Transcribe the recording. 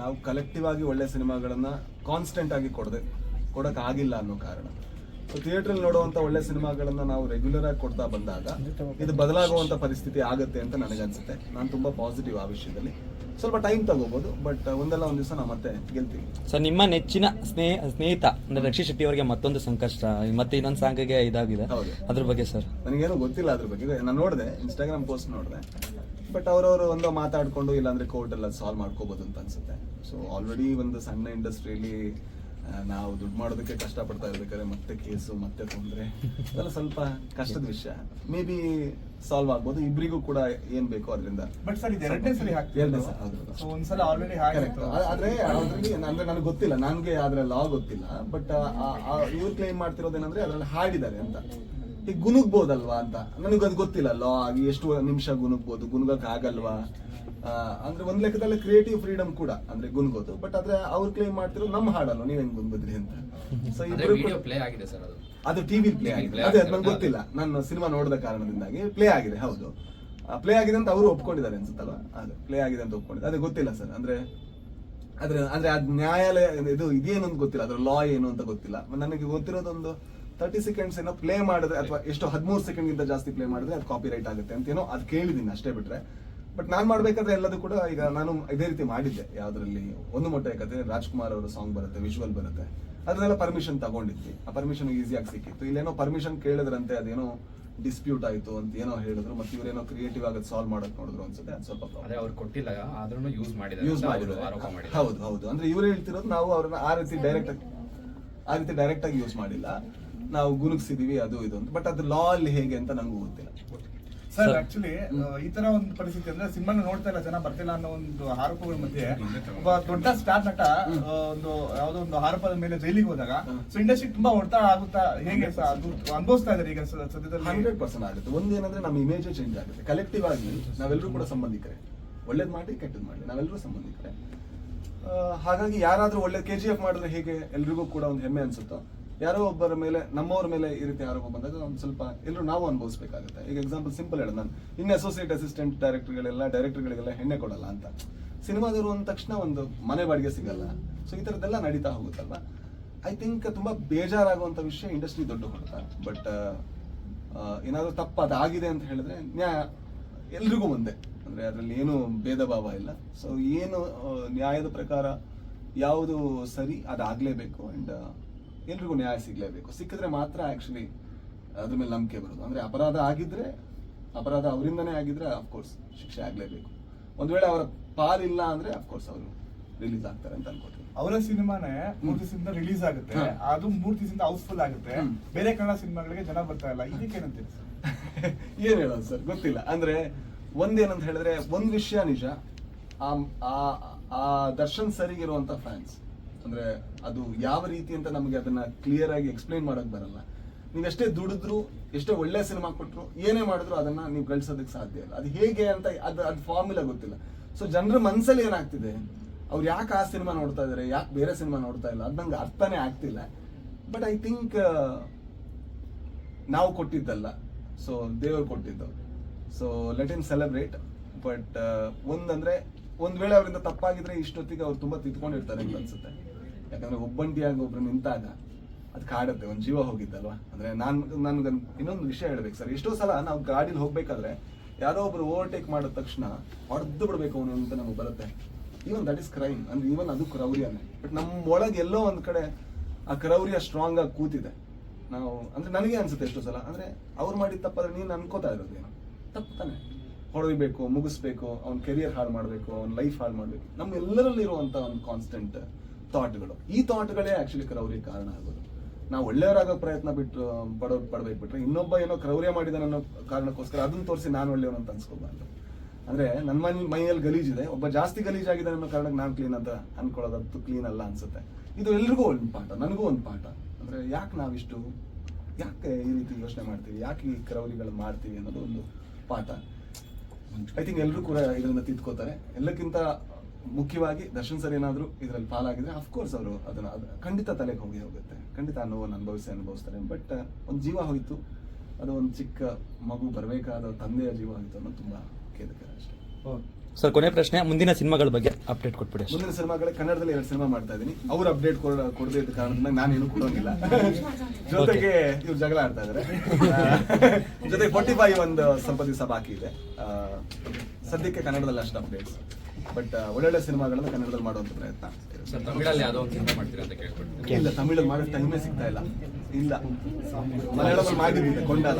ನಾವು ಕಲೆಕ್ಟಿವ್ ಆಗಿ ಒಳ್ಳೆ ಸಿನಿಮಾಗಳನ್ನ ಕಾನ್ಸ್ಟೆಂಟ್ ಆಗಿ ಕೊಡದೆ ಕೊಡಕ್ ಆಗಿಲ್ಲ ಅನ್ನೋ ಕಾರಣ. ಸೊ ಥಿಯೇಟ್ರಲ್ಲಿ ನೋಡುವಂತ ಒಳ್ಳೆ ಸಿನಿಮಾಗಳನ್ನ ನಾವು ರೆಗ್ಯುಲರ್ ಆಗಿ ಕೊಡ್ತಾ ಬಂದಾಗ ಇದು ಬದಲಾಗುವಂತ ಪರಿಸ್ಥಿತಿ ಆಗುತ್ತೆ ಅಂತ ನನಗನ್ಸುತ್ತೆ. ನಾನು ತುಂಬಾ ಪಾಸಿಟಿವ್ ಆ ವಿಷಯದಲ್ಲಿ. ಸ್ವಲ್ಪ ಟೈಮ್ ತಗೋಬಹುದು ಬಟ್ ಒಂದಲ್ಲ ಒಂದು ದಿವಸ ನಾವು ಮತ್ತೆ ಗೆಲ್ತೀವಿ ಸರ್ ನಿಮ್ಮ ನೆಚ್ಚಿನ ಸ್ನೇಹ ಸ್ನೇಹಿತ ಅಂದ್ರೆ ರಕ್ಷಿ ಶೆಟ್ಟಿ ಅವರಿಗೆ ಮತ್ತೊಂದು ಸಂಕಷ್ಟ ಮತ್ತೆ ಇನ್ನೊಂದು ಸಾಂಗ್ಗೆ ಇದಾಗಿದೆ. ಹೌದು. ಅದ್ರ ಬಗ್ಗೆ ಸರ್ ನನಗೇನು ಗೊತ್ತಿಲ್ಲ ಅದ್ರ ಬಗ್ಗೆ. ನಾನು ನೋಡಿದೆ ಇನ್ಸ್ಟಾಗ್ರಾಮ್ ಪೋಸ್ಟ್ ನೋಡಿದೆ. ಬಟ್ ಅವರವರು ಒಂದು ಮಾತಾಡ್ಕೊಂಡು ಇಲ್ಲಾಂದ್ರೆ ಕೋರ್ಟ್ ಎಲ್ಲ ಸಾಲ್ವ್ ಮಾಡ್ಕೋಬಹುದು ಅಂತ ಅನ್ಸುತ್ತೆ. ಸೊ ಆಲ್ರೆಡಿ ಒಂದು ಸಣ್ಣ ಇಂಡಸ್ಟ್ರಿಯಲ್ಲಿ ನಾವು ದುಡ್ಡು ಮಾಡೋದಕ್ಕೆ ಕಷ್ಟ ಪಡ್ತಾ ಇರ್ಬೇಕಾದ್ರೆ ಮತ್ತೆ ಕೇಸು ಮತ್ತೆ ತೊಂದರೆ. ಅದೆಲ್ಲ ಸ್ವಲ್ಪ ಕಷ್ಟದ ವಿಷಯ. ಮೇ ಬಿ ಸಾಲ್ವ್ ಆಗ್ಬೋದು. ಇಬ್ರಿಗೂ ಕೂಡ ಏನ್ ಬೇಕೋ ಅದರಿಂದ. ಬಟ್ ಸರ್ ಎರಡನೇ ಸಲ ಎರಡನೇ ಸಲ. ಒಂದ್ಸಲ ಆಲ್ರೆಡಿ ಆದ್ರೆ ಅದ್ರಲ್ಲಿ ಅಂದ್ರೆ ನನಗೆ ಗೊತ್ತಿಲ್ಲ. ನನಗೆ ಅದ್ರ ಲಾ ಗೊತ್ತಿಲ್ಲ. ಬಟ್ ಇವ್ರು ಕ್ಲೈಮ್ ಮಾಡ್ತಿರೋದೇನಂದ್ರೆ ಅದ್ರಲ್ಲಿ ಹಾಡಿದ್ದಾರೆ ಅಂತ. ಈಗ ಗುನುಗ್ಬೋದಲ್ವಾ ಅಂತ? ನನಗೆ ಅದು ಗೊತ್ತಿಲ್ಲ ಲಾ ಎಷ್ಟು ನಿಮಿಷ ಗುನುಗ್ಬೋದು ಗುನುಗಕ್ ಆಗಲ್ವಾ? ಅಂದ್ರೆ ಒಂದ್ ಲೆಕ್ಕದಲ್ಲಿ ಕ್ರಿಯೇಟಿವ್ ಫ್ರೀಡಮ್ ಕೂಡ ಅಂದ್ರೆ ಗುನ್ಗೋದು ಬಟ್ ಆದ್ರೆ ಅವ್ರು ಕ್ಲೇಮ್ ಮಾಡ್ತಿರೋ ನಮ್ ಹಾಡಲ್ಲ ನೀವ್ ಹೆಂಗ್ ಗುನ್ಗುದ್ರಿ ಅಂತ? ಸೊ ಇಬ್ರು ಅದು. ಟಿವಿ ಪ್ಲೇ ಆಗಿದೆ. ಅದೇ. ನಂಗೆ ಗೊತ್ತಿಲ್ಲ. ನಾನು ಸಿನಿಮಾ ನೋಡಿದ ಕಾರಣದಿಂದಾಗಿ ಪ್ಲೇ ಆಗಿದೆ ಹೌದು. ಪ್ಲೇ ಆಗಿದೆ ಅಂತ ಅವರು ಒಪ್ಕೊಂಡಿದ್ದಾರೆ ಅನ್ಸುತ್ತಲ್ಲ ಅದು ಪ್ಲೇ ಆಗಿದೆ ಅಂತ ಒಪ್ಕೊಂಡಿದ್ದಾರೆ. ಅದೇ ಗೊತ್ತಿಲ್ಲ ಸರ್. ಅಂದ್ರೆ ಅದ್ರ ಅಂದ್ರೆ ಅದ್ ನ್ಯಾಯಾಲಯ ಇದು ಇದೇನು ಅಂತ ಗೊತ್ತಿಲ್ಲ. ಅದ್ರ ಲಾ ಏನು ಅಂತ ಗೊತ್ತಿಲ್ಲ. ನನಗೆ ಗೊತ್ತಿರೋದೊಂದು ತರ್ಟಿ ಸೆಕೆಂಡ್ಸ್ ಏನೋ ಪ್ಲೇ ಮಾಡಿದ್ರೆ ಅಥವಾ ಎಷ್ಟು ಹದಿಮೂರು ಸೆಕೆಂಡ್ ಗಿಂತ ಜಾಸ್ತಿ ಪ್ಲೇ ಮಾಡಿದ್ರೆ ಅದು ಕಾಪಿ ರೈಟ್ ಆಗುತ್ತೆ ಅಂತ ಏನೋ ಅದು ಕೇಳಿದ್ದೀನಿ ಅಷ್ಟೇ ಬಿಟ್ರೆ. ಬಟ್ ನಾನ್ ಮಾಡ್ಬೇಕಾದ್ರೆ ಎಲ್ಲದೂ ಕೂಡ ಈಗ ನಾನು ಇದೇ ರೀತಿ ಮಾಡಿದ್ದೆ. ಯಾವ್ದ್ರಲ್ಲಿ ಒಂದು ಮೊಟ್ಟೆ ಕತೆ ರಾಜ್ಕುಮಾರ್ ಅವರ ಸಾಂಗ್ ಬರುತ್ತೆ ವಿಜುವಲ್ ಬರುತ್ತೆ. ಅದನ್ನೆಲ್ಲ ಪರ್ಮಿಷನ್ ತಗೊಂಡಿದ್ವಿ. ಆ ಪರ್ಮಿಷನ್ ಈಸಿಯಾಗಿ ಸಿಕ್ಕಿತ್ತು. ಇಲ್ಲೇನೋ ಪರ್ಮಿಷನ್ ಕೇಳಿದ್ರಂತೆ ಅದೇನೋ ಡಿಸ್ಪ್ಯೂಟ್ ಆಯ್ತು ಅಂತ ಏನೋ ಹೇಳಿದ್ರು ಮತ್ತೆ ಇವರೇನೋ ಕ್ರಿಯೇಟಿವ್ ಆಗಿ ಸಾಲ್ವ್ ಮಾಡಕ್ ನೋಡಿದ್ರು ಅನ್ಸುತ್ತೆ ಅದು ಸ್ವಲ್ಪ ಅದೇ ಅವ್ರು ಕೊಟ್ಟಿಲ್ಲ ಆದ್ರೂ ಯೂಸ್ ಮಾಡಿದ್ರು ಯೂಸ್ ಮಾಡಿದ್ರು ಹೌದು ಹೌದು. ಅಂದ್ರೆ ಇವ್ರು ಹೇಳ್ತಿರೋದು ನಾವು ಅವ್ರನ್ನ ಆ ರೀತಿ ಡೈರೆಕ್ಟ್ ಆಗಿ ಆ ರೀತಿ ಡೈರೆಕ್ಟ್ ಆಗಿ ಯೂಸ್ ಮಾಡಿಲ್ಲ. ನಾವು ಗುನುಗ್ಸಿದೀವಿ ಅದು ಇದು ಅಂತ. ಬಟ್ ಅದು ಲಾ ಅಲ್ಲಿ ಹೇಗೆ ಅಂತ ನಂಗೂ ಗೊತ್ತಿಲ್ಲ. ಸರ್ ಆಕ್ಚುಲಿ ಈ ತರ ಒಂದು ಪರಿಸ್ಥಿತಿ ಅಂದ್ರೆ ಸಿನಿಮಾ ನೋಡ್ತಾ ಇಲ್ಲ ಜನ ಬರ್ತಿಲ್ಲ ಅನ್ನೋ ಒಂದು ಆರೋಪಗಳ ಮಧ್ಯೆ ಒಬ್ಬ ದೊಡ್ಡ ಸ್ಟಾರ್ ನಟ ಒಂದು ಯಾವ್ದೋ ಒಂದು ಆರೋಪದ ಮೇಲೆ ಜೈಲಿಗೆ ಹೋದಾಗ ಸೊ ಇಂಡಸ್ಟ್ರಿ ತುಂಬಾ ಹೊಡ್ತಾ ಆಗುತ್ತಾ? ಹೇಗೆ ಸರ್? ಅದು ಅನುಭವಿಸ್ತಾ ಇದಾರೆ ಈಗ ಸದ್ಯದಲ್ಲಿ? ಹಂಡ್ರೆಡ್ ಪರ್ಸೆಂಟ್ ಆಗುತ್ತೆ. ಒಂದೇನಂದ್ರೆ ನಮ್ಮ ಇಮೇಜ್ ಚೇಂಜ್ ಆಗುತ್ತೆ. ಕಲೆಕ್ಟಿವ್ ಆಗಿ ನಾವೆಲ್ಲರೂ ಕೂಡ ಸಂಬಂಧಿಕರೆ. ಒಳ್ಳೇದ್ ಮಾಡಿ ಕೆಟ್ಟದ್ ಮಾಡಿ ನಾವೆಲ್ಲರೂ ಸಂಬಂಧಿಕರೆ. ಆ, ಹಾಗಾಗಿ ಯಾರಾದ್ರೂ ಒಳ್ಳೆ ಕೆ ಜಿ ಎಫ್ ಮಾಡಿದ್ರೆ ಹೇಗೆ ಎಲ್ರಿಗೂ ಕೂಡ ಒಂದು ಹೆಮ್ಮೆ ಅನ್ಸುತ್ತೋ? ಯಾರೋ ಒಬ್ಬರ ಮೇಲೆ, ನಮ್ಮವ್ರ ಮೇಲೆ ಈ ರೀತಿ ಆರೋಪ ಬಂದಾಗ ಒಂದು ಸ್ವಲ್ಪ ಎಲ್ಲರೂ ನಾವು ಅನುಭವಿಸಬೇಕಾಗುತ್ತೆ. ಈಗ ಎಕ್ಸಾಂಪಲ್ ಸಿಂಪಲ್ ಹೇಳೋದು ನಾನು ಇನ್ನು ಅಸೋಸಿಯೇಟ್ ಅಸಿಸ್ಟೆಂಟ್ ಡೈರೆಕ್ಟರ್ಗಳೆಲ್ಲ ಡೈರೆಕ್ಟರ್ಗಳಿಗೆಲ್ಲ ಹೆಣ್ಣೆ ಕೊಡಲ್ಲ ಅಂತ. ಸಿನಿಮಾದವರು ಅಂದ ತಕ್ಷಣ ಒಂದು ಮನೆ ಬಾಡಿಗೆ ಸಿಗಲ್ಲ. ಸೊ ಈ ಥರದ್ದೆಲ್ಲ ನಡೀತಾ ಹೋಗುತ್ತಲ್ವ? ಐ ಥಿಂಕ್ ತುಂಬಾ ಬೇಜಾರಾಗುವಂತ ವಿಷಯ ಇಂಡಸ್ಟ್ರಿ ದೊಡ್ಡ ಹೊಡೆತ ಬಟ್ ಏನಾದರೂ ತಪ್ಪು ಅದಾಗಿದೆ ಅಂತ ಹೇಳಿದ್ರೆ ನ್ಯಾಯ ಎಲ್ರಿಗೂ ಒಂದೇ. ಅಂದ್ರೆ ಅದರಲ್ಲಿ ಏನು ಭೇದ ಭಾವ ಇಲ್ಲ. ಸೊ ಏನು ನ್ಯಾಯದ ಪ್ರಕಾರ ಯಾವುದು ಸರಿ ಅದಾಗ್ಲೇಬೇಕು. ಅಂಡ್ ಎಲ್ರಿಗೂ ನ್ಯಾಯ ಸಿಗಲೇಬೇಕು. ಸಿಕ್ಕಿದ್ರೆ ಮಾತ್ರ ಆಕ್ಚುಲಿ ಅದ್ರ ಮೇಲೆ ನಂಬಿಕೆ ಬರೋದು. ಅಂದ್ರೆ ಅಪರಾಧ ಆಗಿದ್ರೆ ಅಪರಾಧ ಅವರಿಂದನೇ ಆಗಿದ್ರೆ ಅಫ್ಕೋರ್ಸ್ ಶಿಕ್ಷೆ ಆಗ್ಲೇಬೇಕು. ಒಂದ್ ವೇಳೆ ಅವರ ಪಾಲಿಲ್ಲ ಅಂದ್ರೆ ಅಫ್ಕೋರ್ಸ್ ಅವರು ರಿಲೀಸ್ ಆಗ್ತಾರೆ ಅಂತ ಅನ್ಕೋತೀನಿ ಅವರ ಸಿನಿಮಾನೇ ಮೂರು ದಿವಸದಿಂದ ರಿಲೀಸ್ ಆಗುತ್ತೆ. ಅದು ಮೂರು ದಿವಸದಿಂದ ಹೌಸ್ಫುಲ್ ಆಗುತ್ತೆ. ಬೇರೆ ಕನ್ನಡ ಸಿನಿಮಾಗಳಿಗೆ ಜನ ಬರ್ತಾ ಇಲ್ಲ. ಇದಕ್ಕೆ ಏನಂತೀರಿ ಸರ್? ಏನ್ ಹೇಳೋದು ಸರ್? ಗೊತ್ತಿಲ್ಲ. ಅಂದ್ರೆ ಒಂದೇನಂತ ಹೇಳಿದ್ರೆ ಒಂದ್ ವಿಷಯ ನಿಜ. ಆ ದರ್ಶನ್ ಸರಿಗಿರುವಂತ ಫ್ಯಾನ್ಸ್ ಅಂದ್ರೆ ಅದು ಯಾವ ರೀತಿ ಅಂತ ನಮಗೆ ಅದನ್ನ ಕ್ಲಿಯರ್ ಆಗಿ ಎಕ್ಸ್ಪ್ಲೈನ್ ಮಾಡಕ್ ಬರಲ್ಲ. ನೀವ್ ಎಷ್ಟೇ ದುಡಿದ್ರು, ಎಷ್ಟೇ ಒಳ್ಳೆ ಸಿನಿಮಾ ಕೊಟ್ಟರು ಏನೇ ಮಾಡಿದ್ರು ಅದನ್ನ ನೀವು ಕಳ್ಸೋದಕ್ಕೆ ಸಾಧ್ಯ ಇಲ್ಲ. ಅದು ಹೇಗೆ ಅಂತ ಅದು ಅದು ಫಾರ್ಮುಲಾ ಗೊತ್ತಿಲ್ಲ. ಸೊ ಜನರ ಮನಸ್ಸಲ್ಲಿ ಏನಾಗ್ತಿದೆ? ಅವ್ರು ಯಾಕೆ ಆ ಸಿನಿಮಾ ನೋಡ್ತಾ ಇದಾರೆ, ಯಾಕೆ ಬೇರೆ ಸಿನಿಮಾ ನೋಡ್ತಾ ಇಲ್ಲ? ಅದ್ ನಂಗೆ ಅರ್ಥನೇ ಆಗ್ತಿಲ್ಲ. ಬಟ್ ಐ ಥಿಂಕ್ ನಾವು ಕೊಟ್ಟಿದ್ದಲ್ಲ. ಸೊ ದೇವರು ಕೊಟ್ಟಿದ್ದು. So let in celebrate but ಒಂದಂದ್ರೆ ಒಂದ್ ವೇಳೆ ಅವರಿಂದ ತಪ್ಪಾಗಿದ್ರೆ ಇಷ್ಟೊತ್ತಿಗೆ ಅವ್ರು ತುಂಬಾ ತಿದ್ಕೊಂಡಿರ್ತಾರೆ ಅಂತ ಅನ್ಸುತ್ತೆ. ಯಾಕಂದ್ರೆ ಒಬ್ಬಂಟಿಯಾಗಿ ಒಬ್ರು ನಿಂತಾಗ ಅದು ಕಾಡುತ್ತೆ, ಒಂದ್ ಜೀವ ಹೋಗಿದ್ದಲ್ವಾ ಅಂದ್ರೆ ನಾನ್ ನನ್ಗೆ ಇನ್ನೊಂದು ವಿಷಯ ಹೇಳ್ಬೇಕು ಸರ್. ಎಷ್ಟೋ ಸಲ ನಾವು ಗಾಡಿಲಿ ಹೋಗ್ಬೇಕಾದ್ರೆ ಯಾರೋ ಒಬ್ರು ಓವರ್ಟೇಕ್ ಮಾಡಿದ ತಕ್ಷಣ ಹೊಡೆದು ಬಿಡ್ಬೇಕು ಅವನು ಅಂತ ನಮಗೆ ಬರುತ್ತೆ. ಈವನ್ ದಟ್ ಇಸ್ ಕ್ರೈಮ್ ಅಂದ್ರೆ ಈವನ್ ಅದು ಕ್ರೌರ್ಯನೇ. ಬಟ್ ನಮ್ಮ ಒಳಗೆ ಎಲ್ಲೋ ಒಂದ್ ಕಡೆ ಆ ಕ್ರೌರಿಯ ಸ್ಟ್ರಾಂಗ್ ಆಗಿ ಕೂತಿದೆ. ನಾವು, ಅಂದ್ರೆ ನನಗೆ ಅನ್ಸುತ್ತೆ ಎಷ್ಟೋ ಸಲ. ಅಂದ್ರೆ ಅವ್ರು ಮಾಡಿದ ತಪ್ಪಾದ್ರೆ ನೀನು ಅನ್ಕೋತಾ ಇರೋದೇನು? ತಪ್ಪು ತಾನೆ. ಹೊಡೆಯಬೇಕು ಮುಗಿಸ್ಬೇಕು, ಅವ್ನ ಕೆರಿಯರ್ ಹಾಳು ಮಾಡಬೇಕು, ಅವ್ನ ಲೈಫ್ ಹಾಳು ಮಾಡಬೇಕು. ನಮ್ಮೆಲ್ಲರಲ್ಲಿರುವಂಥ ಒಂದು ಕಾನ್ಸ್ಟೆಂಟ್ ಥಾಟ್ಗಳು ಈ ಥಾಟ್ಗಳೇ ಆ್ಯಕ್ಚುಲಿ ಕ್ರೌರ್ಯ ಕಾರಣ ಆಗೋದು. ನಾವು ಒಳ್ಳೆಯವರಾಗೋ ಪ್ರಯತ್ನ ಬಿಟ್ಟು ಪಡೋ ಪಡ್ಬೇಕು ಬಿಟ್ರೆ ಇನ್ನೊಬ್ಬ ಏನೋ ಕ್ರೌರ್ಯ ಮಾಡಿದಾನೆ ಅನ್ನೋ ಕಾರಣಕ್ಕೋಸ್ಕರ ಅದನ್ನ ತೋರಿಸಿ ನಾನು ಒಳ್ಳೆಯವನು ಅಂತ ಅನ್ಸ್ಕೋಬಾರ್ದು. ಅಂದ್ರೆ ನನ್ನ ಮನೆ, ಮೈಯಲ್ಲಿ ಗಲೀಜಿದೆ ಒಬ್ಬ ಜಾಸ್ತಿ ಗಲೀಜಾಗಿದ್ದಾನೆ ಅನ್ನೋ ಕಾರಣಕ್ಕೆ ನಾನು ಕ್ಲೀನ್ ಅಂತ ಅನ್ಕೊಳ್ಳೋದು ಕ್ಲೀನ್ ಅಲ್ಲ ಅನ್ಸುತ್ತೆ. ಇದು ಎಲ್ರಿಗೂ ಒಂದು ಪಾಠ, ನನಗೂ ಒಂದು ಪಾಠ. ಅಂದ್ರೆ ಯಾಕೆ ನಾವಿಷ್ಟು, ಯಾಕೆ ಈ ರೀತಿ ಯೋಚನೆ ಮಾಡ್ತೀವಿ, ಯಾಕೆ ಈ ಕ್ರೌರಿಗಳು ಮಾಡ್ತೀವಿ ಅನ್ನೋದು ಒಂದು ಪಾಠ. ಐ ಥಿಂಕ್ ಎಲ್ಲರೂ ಕೂಡ ಇದನ್ನ ತಿದ್ಕೋತಾರೆ. ಎಲ್ಲಕ್ಕಿಂತ ಮುಖ್ಯವಾಗಿ ದರ್ಶನ್ ಸರ್ ಏನಾದ್ರು ಇದರಲ್ಲಿ ಪಾಲಾಗಿದ್ರೆ ಅಫ್ಕೋರ್ಸ್ ಅವರು ಅದನ್ನ ಅದ್ ಖಂಡಿತ ತಲೆಗೆ ಹೋಗಿ ಹೋಗುತ್ತೆ. ಖಂಡಿತ ಆ ನೋವನ್ನು ಅನುಭವಿಸಿ ಅನುಭವಿಸ್ತಾರೆ. ಬಟ್ ಒಂದು ಜೀವ ಹೋಯಿತು. ಅದು ಒಂದು ಚಿಕ್ಕ ಮಗು ಬರಬೇಕಾದ ತಂದೆಯ ಜೀವ ಹೋಯಿತು ಅನ್ನೋದು ತುಂಬಾ ಖೇದಕರ ಅಷ್ಟೇ. ಸರ್ ಕೊನೆ ಪ್ರಶ್ನೆ ಮುಂದಿನ ಸಿನಿಮಾಗಳ ಬಗ್ಗೆ ಅಪ್ಡೇಟ್ ಕೊಟ್ಬಿಡಿ ಮುಂದಿನ ಸಿನಿಮಾಗಳ ಕನ್ನಡದಲ್ಲಿ ಎರಡು ಸಿನಿಮಾ ಮಾಡ್ತಾ ಇದ್ದೀನಿ. ಅವ್ರು ಅಪ್ಡೇಟ್ ಕೊಡದೇ ಇದ್ದ ಕಾರಣದಿಂದ ನಾನೇನು ಕೊಡೋಂಗಿಲ್ಲ. ಜೊತೆಗೆ ಇವ್ರು ಜಗಳ ಆಡ್ತಾ ಇದಾರೆ. ಜೊತೆಗೆ ಫೋರ್ಟಿ ಫೈವ್ ಒಂದು ಸ್ವಲ್ಪ ದಿವಸ ಬಾಕಿ ಇದೆ. ಸದ್ಯಕ್ಕೆ ಕನ್ನಡದಲ್ಲಿ ಅಷ್ಟು ಅಪ್ಡೇಟ್ಸ್ ಬಟ್ ಒಳ್ಳೊಳ್ಳೆ ಸಿನಿಮಾಗಳನ್ನ ಕನ್ನಡದಲ್ಲಿ ಮಾಡುವಂತ ಪ್ರಯತ್ನ. ಸರ್ ತಮಿಳಲ್ಲಿ ಯಾವುದೋ ಒಂದು ಸಿನಿಮಾ ಮಾಡ್ತೀರಾ ಅಂತ ಕೇಳ್ಬಿಟ್ಟು ಇಲ್ಲ ತಮಿಳಲ್ಲಿ ಮಾಡೋ ಟೈಮೇ ಸಿಗ್ತಾ ಇಲ್ಲ. ಇಲ್ಲ. ಮಲಯಾಳದಲ್ಲಿ ಮಾಡಿದ್ದೀನಿ ಕೊಂಡಾಲ